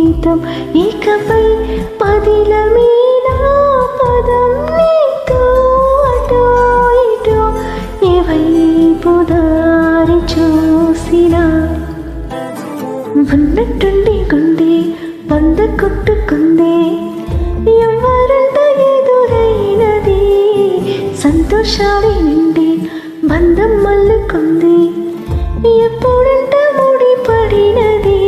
జీవితం ఇకపై పదిల మీద పదం నీతో అటో ఇటో ఏవైపు దారి చూసినా? ఉన్నట్టుండి గుండె వంద కొట్టుకుంది ఎవరంత ఎదురైనది. సంతోషాలి నిండి బంధం మల్లుకుంది. ఎప్పుడంట ముడిపడినది.